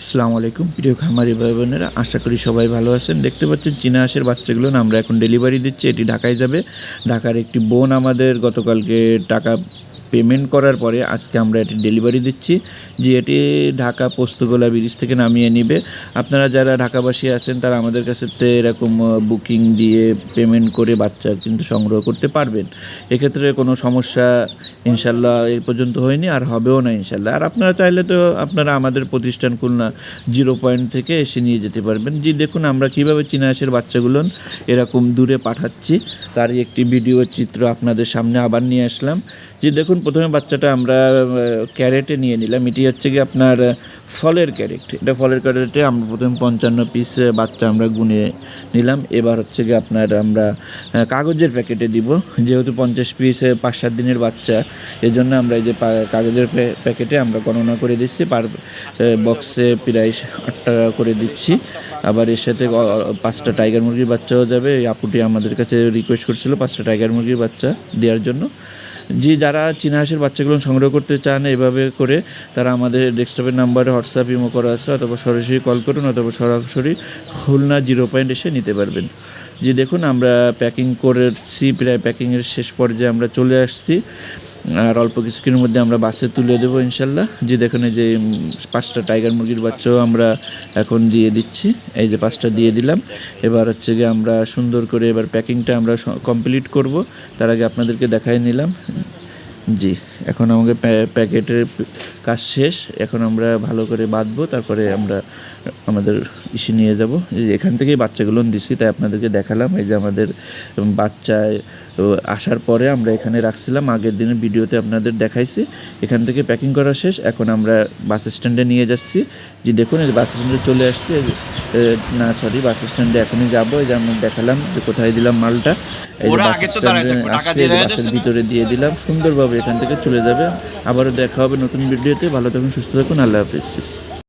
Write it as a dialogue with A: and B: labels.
A: আসসালামু আলাইকুম। প্রিয় খামারি ভাই বোনেরা আশা করি সবাই ভালো আছেন। দেখতে পাচ্ছেন চীনা হাঁসের বাচ্চাগুলো, আমরা এখন ডেলিভারি দিচ্ছি। এটি ঢাকায় যাবে। ঢাকার একটি বোন আমাদের গতকালকে টাকা পেমেন্ট করার পরে আজকে আমরা এটি ডেলিভারি দিচ্ছি, যে এটি ঢাকা পোস্তগোলা ব্রিজ থেকে নামিয়ে নিবে। আপনারা যারা ঢাকাবাসী আছেন, তারা আমাদের কাছে তো এরকম বুকিং দিয়ে পেমেন্ট করে বাচ্চা কিন্তু সংগ্রহ করতে পারবেন। এক্ষেত্রে কোনো সমস্যা ইনশাল্লাহ এই পর্যন্ত হয়নি, আর হবেও না ইনশাল্লাহ। আর আপনারা চাইলে তো আপনারা আমাদের প্রতিষ্ঠান খুলনা জিরো পয়েন্ট থেকে এসে নিয়ে যেতে পারবেন। জি, দেখুন আমরা কীভাবে চীনা হাঁসের বাচ্চাগুলো এরকম দূরে পাঠাচ্ছি। তারই একটি ভিডিও চিত্র আপনাদের সামনে আবার নিয়ে আসলাম। যে দেখুন, প্রথমে বাচ্চাটা আমরা ক্যারেটে নিয়ে নিলাম। এটি হচ্ছে কি আপনার ফলের ক্যারেট। এটা ফলের ক্যারেটে আমরা প্রথমে পঞ্চান্ন পিস বাচ্চা আমরা গুনে নিলাম। এবার হচ্ছে কি আপনার আমরা কাগজের প্যাকেটে দিব। যেহেতু পঞ্চাশ পিস পাঁচ সাত দিনের বাচ্চা এই জন্য আমরা এই যে কাগজের প্যা- প্যাকেটে আমরা গণনা করে দিচ্ছি। পার বক্সে প্রায় আট টাকা করে দিচ্ছি। আবার এর সাথে পাঁচটা টাইগার মুরগির বাচ্চাও যাবে। এই আপুটি আমাদের কাছে রিকোয়েস্ট করছিল পাঁচটা টাইগার মুরগির বাচ্চা দেওয়ার জন্য। জি, যারা চীনাহাসের বাচ্চাগুলো সংগ্রহ করতে চান এভাবে করে, তারা আমাদের ডেস্কটপের নাম্বারে, হোয়াটসঅ্যাপ, ইমো করা আছে, অথবা সরাসরি কল করুন, অথবা সরাসরি খুলনা জিরো পয়েন্ট এসে নিতে পারবেন। যে দেখুন, আমরা প্যাকিং করেছি, প্রায় প্যাকিংয়ের শেষ পর্যায়ে আমরা চলে আসছি। আর অল্প কিছুক্ষণের মধ্যে আমরা বাসে তুলে দেবো, ইনশাল্লাহ। যে দেখুন যে পাঁচটা টাইগার মুরগির বাচ্চাও আমরা এখন দিয়ে দিচ্ছি। এই যে পাঁচটা দিয়ে দিলাম। এবার হচ্ছে গিয়ে আমরা সুন্দর করে এবার প্যাকিংটা আমরা কমপ্লিট করব। তার আগে আপনাদেরকে দেখাই নিলাম। জি। এখন আমাকে প্যা- প্যাকেটের কাজ শেষ, এখন আমরা ভালো করে বাঁধবো, তারপরে আমরা আমাদের ইসে নিয়ে যাব। এখান থেকেই বাচ্চাগুলো দিছি তাই আপনাদেরকে দেখালাম। এই যে আমাদের বাচ্চায় আসার পরে আমরা এখানে রাখছিলাম। আগের দিনের ভিডিওতে আপনাদের দেখাইছি। এখান থেকে প্যাকিং করা শেষ। এখন আমরা বাস স্ট্যান্ডে নিয়ে যাচ্ছি। যে দেখুন এই বাস স্ট্যান্ডে চলে আসছে না সরি বাস স্ট্যান্ডে এখনই যাব। এই যে আমি দেখালাম যে কোথায় দিলাম মালটা। এই বাস স্ট্যান্ডে আসছে, এই বাসের ভিতরে দিয়ে দিলাম। সুন্দরভাবে এখান থেকে চলে যাবে। আবারও দেখা হবে নতুন ভিডিওতে। ভালো থাকুন সুস্থ থাকুন। আল্লাহ হাফিজ।